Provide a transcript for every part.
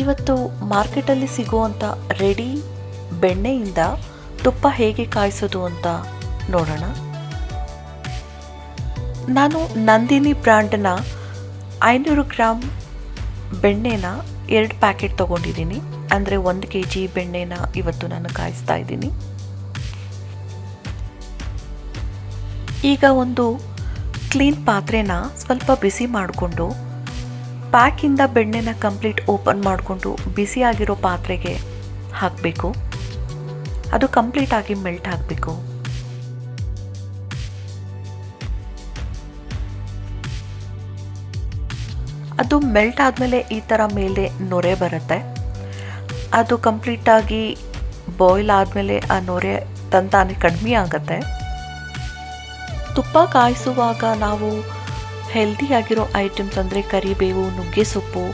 ಇವತ್ತು ಮಾರ್ಕೆಟಲ್ಲಿ ಸಿಗುವಂಥ ರೆಡಿ ಬೆಣ್ಣೆಯಿಂದ ತುಪ್ಪ ಹೇಗೆ ಕಾಯಿಸೋದು ಅಂತ ನೋಡೋಣ. ನಾನು ನಂದಿನಿ ಬ್ರ್ಯಾಂಡ್ನ ಐನೂರು ಗ್ರಾಮ್ ಬೆಣ್ಣೆನ ಎರಡು ಪ್ಯಾಕೆಟ್ ತೊಗೊಂಡಿದ್ದೀನಿ. ಅಂದರೆ ಒಂದು ಕೆ ಜಿ ಬೆಣ್ಣೆನ ಇವತ್ತು ನಾನು ಕಾಯಿಸ್ತಾ ಇದ್ದೀನಿ. ಈಗ ಒಂದು ಕ್ಲೀನ್ ಪಾತ್ರೆನ ಸ್ವಲ್ಪ ಬಿಸಿ ಮಾಡಿಕೊಂಡು ಪ್ಯಾಕಿಂದ ಬೆಣ್ಣೆನ ಕಂಪ್ಲೀಟ್ ಓಪನ್ ಮಾಡಿಕೊಂಡು ಬಿಸಿಯಾಗಿರೋ ಪಾತ್ರೆಗೆ ಹಾಕಬೇಕು. ಅದು ಕಂಪ್ಲೀಟ್ ಆಗಿ ಮೆಲ್ಟ್ ಆಗಬೇಕು. ಅದು ಮೆಲ್ಟ್ ಆದಮೇಲೆ ಈ ಥರ ಮೇಲೆ ನೊರೆ ಬರುತ್ತೆ. ಅದು ಕಂಪ್ಲೀಟಾಗಿ ಬಾಯ್ಲ್ ಆದಮೇಲೆ ಆ ನೊರೆ ತಂತಾನೆ ಕಡಿಮೆ ಆಗುತ್ತೆ. ತುಪ್ಪ ಕಾಯಿಸುವಾಗ ನಾವು ಹೆಲ್ದಿಯಾಗಿರೋ ಐಟಮ್ಸ್ ಅಂದರೆ ಕರಿಬೇವು, ನುಗ್ಗೆ ಸೊಪ್ಪು,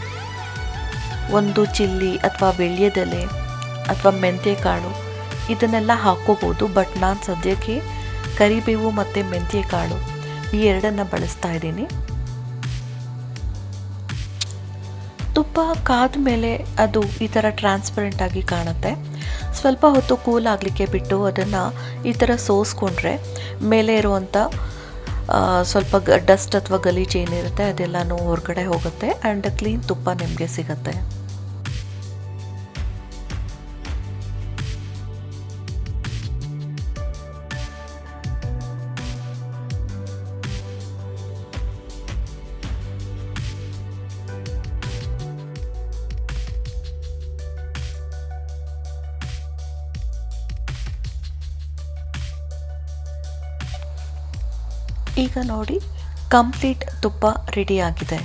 ಒಂದು ಚಿಲ್ಲಿ ಅಥವಾ ಬೆಳ್ಯದೆಲೆ ಅಥವಾ ಮೆಂತ್ಯ ಕಾಳು ಇದನ್ನೆಲ್ಲ ಹಾಕ್ಕೋಬೋದು ಬಟ್ ನಾನು ಸದ್ಯಕ್ಕೆ ಕರಿಬೇವು ಮತ್ತು ಮೆಂತ್ಯ ಕಾಳು ಈ ಎರಡನ್ನು ಬಳಸ್ತಾ ಇದ್ದೀನಿ. ತುಪ್ಪ ಕಾದ ಮೇಲೆ ಅದು ಈ ಥರ ಟ್ರಾನ್ಸ್ಪರೆಂಟ್ ಆಗಿ ಕಾಣುತ್ತೆ. ಸ್ವಲ್ಪ ಹೊತ್ತು ಕೂಲ್ ಆಗಲಿಕ್ಕೆ ಬಿಟ್ಟು ಅದನ್ನು ಈ ಥರ ಸೋಸ್ಕೊಂಡ್ರೆ ಮೇಲೆ ಇರುವಂಥ ಸ್ವಲ್ಪ ಡಸ್ಟ್ ಅಥವಾ ಗಲೀಜು ಏನಿರುತ್ತೆ ಅದೆಲ್ಲನೂ ಹೊರಗಡೆ ಹೋಗುತ್ತೆ ಆ್ಯಂಡ್ ಕ್ಲೀನ್ ತುಪ್ಪ ನಿಮಗೆ ಸಿಗುತ್ತೆ. ಈಗ ನೋಡಿ ಕಂಪ್ಲೀಟ್ ತುಪ್ಪ ರೆಡಿಯಾಗಿದೆ